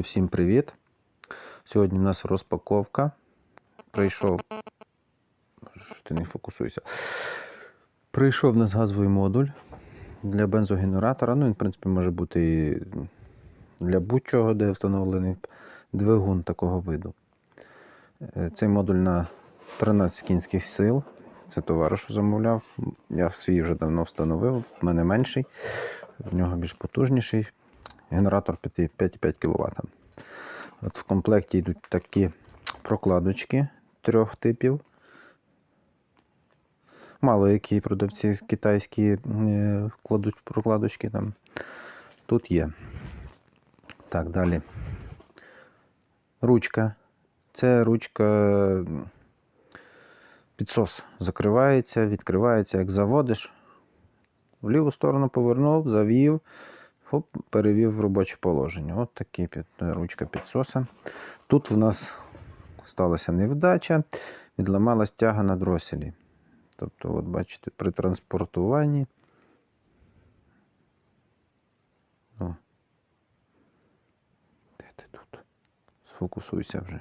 всім привіт! Сьогодні у нас розпаковка. Прийшов. Що ти не фокусуйся. Прийшов у нас газовий модуль для бензогенератора. Ну, він, в принципі, може бути і для будь-чого, де встановлений двигун такого виду. Е, Цей модуль на 13 кінських сил. Це товаришу замовляв. Я свій вже давно встановив, в мене менший, в нього більш потужніший. Генератор 5,5 кВт. От в комплекті йдуть такі прокладочки трьох типів. Мало які продавці китайські е, кладуть прокладочки там. Тут є. Так, далі. Ручка. Це ручка підсос закривається, відкривається, як заводиш. В ліву сторону повернув, завів, хоп, перевів в робоче положення. От такі під, ручка підсоса. Тут в нас сталася невдача, відламалась тяга на дроселі. Тобто, от бачите, при транспортуванні. О. Де ти тут? Сфокусуйся вже.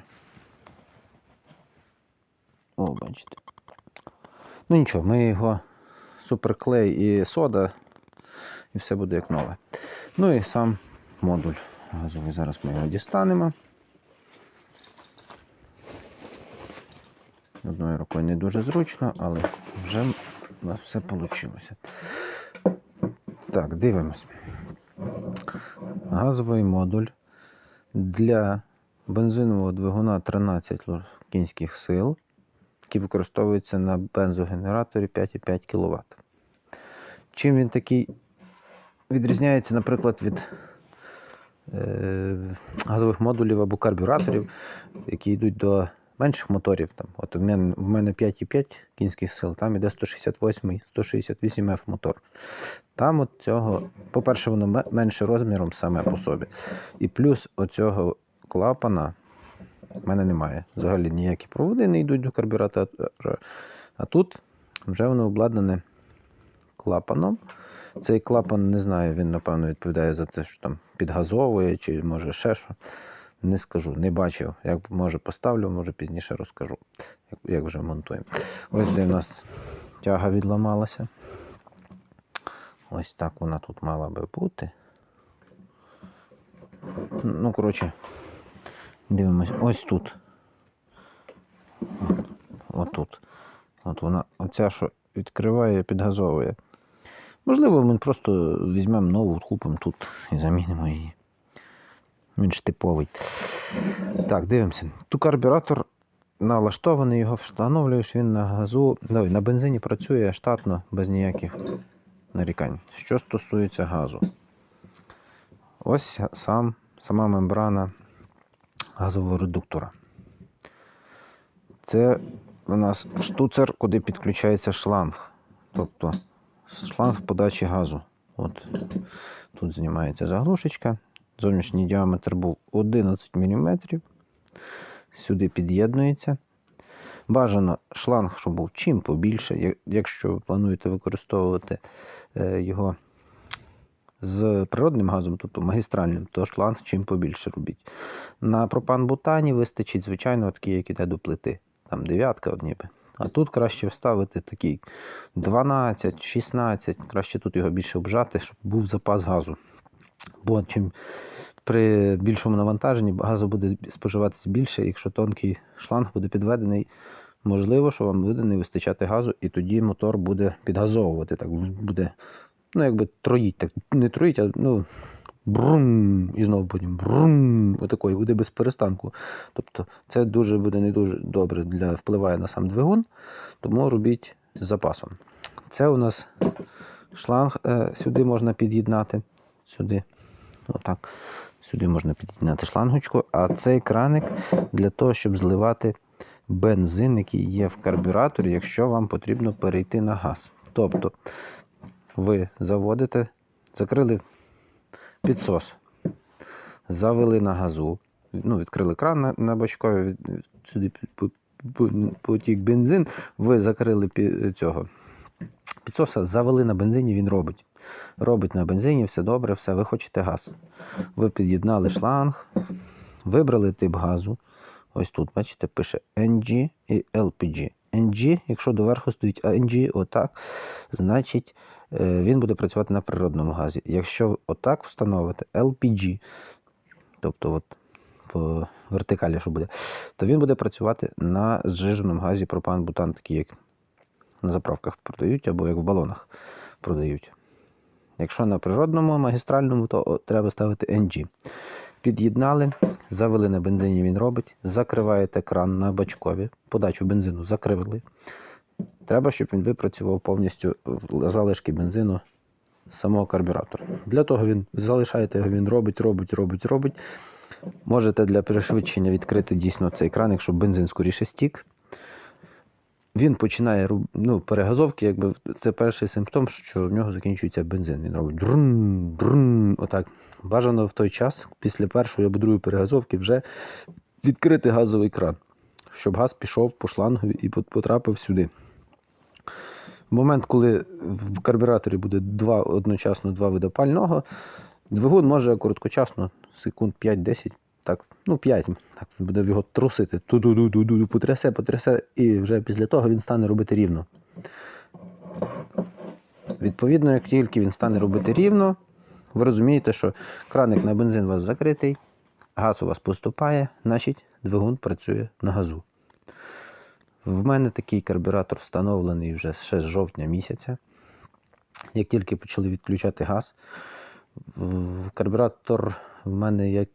О, бачите. Ну нічого, ми його суперклей і сода, і все буде як нове. Ну і сам модуль газовий. Зараз ми його дістанемо. Одною рукою не дуже зручно, але вже у нас все вийшло. Так, дивимось. Газовий модуль для бензинового двигуна 13 кінських сил, який використовується на бензогенераторі 5,5 кВт. Чим він такий відрізняється, наприклад, від е, газових модулів або карбюраторів, які йдуть до менших моторів. Там. От у мене, в мене 5,5 кінських сил, там іде 168 168 F мотор. Там от цього, по-перше, воно менше розміром саме по собі. І плюс оцього клапана в мене немає. Взагалі ніякі проводи не йдуть до карбюратора. А тут вже воно обладнане клапаном. Цей клапан, не знаю, він, напевно, відповідає за те, що там підгазовує, чи може ще що. Не скажу, не бачив. Як може поставлю, може пізніше розкажу, як, як вже монтуємо. Ось де в нас тяга відламалася. Ось так вона тут мала би бути. Ну, коротше, дивимось, ось тут. От. От вона, оця, що відкриває, підгазовує. Можливо, ми просто візьмемо нову, купимо тут і замінимо її. Він ж типовий. Так, дивимося. Тут карбюратор налаштований, його встановлюєш, він на газу, на бензині працює штатно, без ніяких нарікань. Що стосується газу. Ось сам, сама мембрана газового редуктора. Це у нас штуцер, куди підключається шланг. Тобто шланг подачі газу. От тут знімається заглушечка. Зовнішній діаметр був 11 мм. Сюди під'єднується. Бажано шланг, щоб був чим побільше. Якщо ви плануєте використовувати е, його з природним газом, тобто магістральним, то шланг чим побільше робіть. На пропан-бутані вистачить, звичайно, такий, як іде до плити. Там дев'ятка от ніби. А тут краще вставити такий 12, 16, краще тут його більше обжати, щоб був запас газу. Бо чим при більшому навантаженні газу буде споживатися більше, якщо тонкий шланг буде підведений, можливо, що вам буде не вистачати газу, і тоді мотор буде підгазовувати. Так буде, ну, якби троїть, так не троїть, а ну. Брум, і знову потім брум, отакої, буде без перестанку. Тобто це дуже буде не дуже добре для впливає на сам двигун, тому робіть з запасом. Це у нас шланг е, сюди можна під'єднати. Сюди. Отак. Сюди можна під'єднати шлангочку, а цей краник для того, щоб зливати бензин, який є в карбюраторі, якщо вам потрібно перейти на газ. Тобто ви заводите, закрили підсос, завели на газу, ну, відкрили кран на, на бачкові, сюди потік бензин, ви закрили цього підсоса, завели на бензині, він робить. Робить на бензині, все добре, все, ви хочете газ. Ви під'єднали шланг, Вибрали тип газу. Ось тут, бачите, пише NG і LPG. NG, якщо доверху стоїть NG, отак, значить е, він буде працювати на природному газі. Якщо отак встановити LPG, тобто от по вертикалі, що буде, то він буде працювати на зжиженому газі пропан-бутан, такий як на заправках продають або як в балонах продають. Якщо на природному магістральному, то треба ставити NG. Під'єднали, завели на бензині, він робить, закриваєте кран на бачкові, подачу бензину закрили. Треба, щоб він випрацював повністю залишки бензину самого карбюратора. Для того він залишаєте його, він робить, робить, робить, робить. Можете для пришвидшення відкрити дійсно цей кран, якщо бензин скоріше стік. Він починає ну, перегазовки, якби це перший симптом, що в нього закінчується бензин. Він робить брун, брун, отак. Бажано в той час, після першої або другої перегазовки, вже відкрити газовий кран, щоб газ пішов по шлангові і потрапив сюди. В момент, коли в карбюраторі буде два, одночасно два вида пального, двигун може короткочасно, секунд 5-10, так, ну 5, так буде його трусити. Ту-ду-ду-ду-ду, потрясе, потрясе, і вже після того він стане робити рівно. Відповідно, як тільки він стане робити рівно, ви розумієте, що краник на бензин у вас закритий, газ у вас поступає, значить двигун працює на газу. В мене такий карбюратор встановлений вже ще з жовтня місяця. Як тільки почали відключати газ, карбюратор в мене як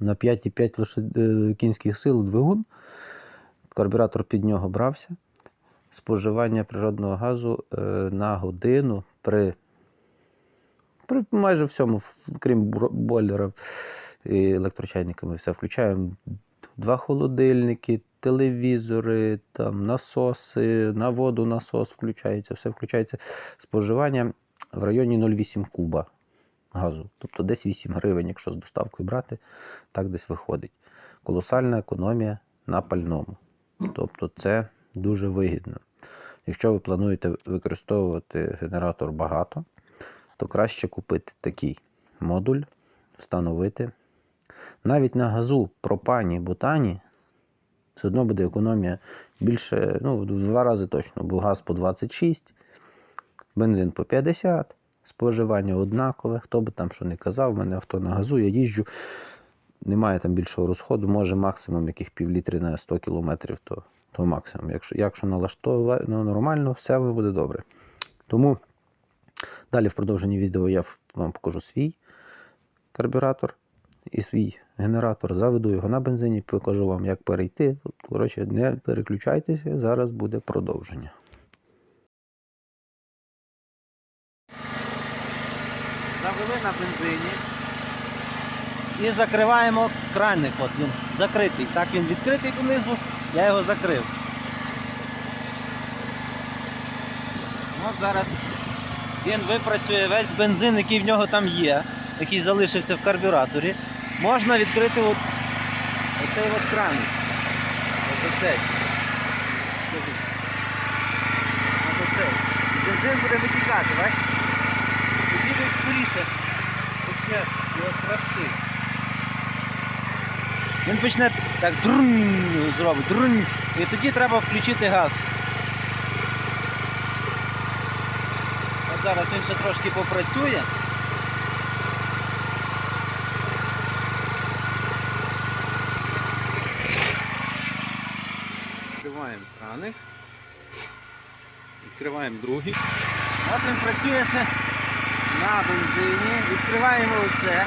на 5,5 лошад- е, кінських сил двигун. Карбюратор під нього брався. Споживання природного газу е, на годину при, при майже всьому, крім бойлера і електрочайника, ми все включаємо. Два холодильники, телевізори, там, насоси, на воду насос включається, все включається. Споживання в районі 0,8 куба газу. Тобто десь 8 гривень, якщо з доставкою брати, так десь виходить. Колосальна економія на пальному. Тобто це дуже вигідно. Якщо ви плануєте використовувати генератор багато, то краще купити такий модуль, встановити. Навіть на газу пропані бутані все одно буде економія більше, ну, в два рази точно, бо газ по 26, бензин по 50, споживання однакове. Хто би там що не казав, в мене авто на газу, я їжджу, немає там більшого розходу, може максимум яких півлітри на 100 кілометрів, то, то максимум. Якщо, якщо налаштовувати ну, нормально, все буде добре. Тому далі в продовженні відео я вам покажу свій карбюратор і свій генератор, заведу його на бензині, покажу вам, як перейти. Коротше, не переключайтеся, зараз буде продовження. Завели на бензині. І закриваємо краник. От він закритий. Так він відкритий понизу, я його закрив. От зараз він випрацює весь бензин, який в нього там є, який залишився в карбюраторі. Можна відкрити от, оцей от краник. От оцей. От оцей. Бензин буде витікати, бачите? Він скоріше почне його. Він почне так друнь зробить, друнь, і тоді треба включити газ. От зараз він ще трошки попрацює. Відкриваємо краник. Відкриваємо другий. От він працює ще на бензині. Відкриваємо оце.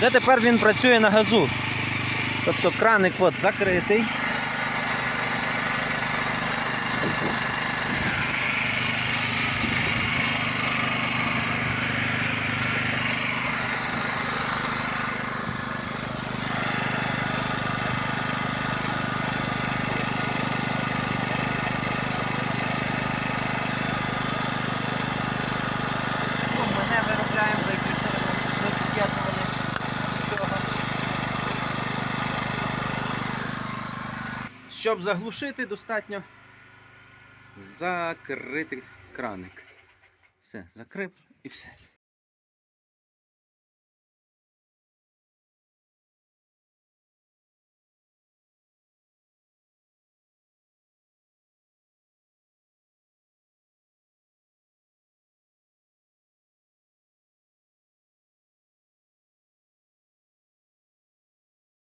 Де тепер він працює на газу? Тобто краник от закритий. Щоб заглушити, достатньо закрити краник. Все, закрив і все.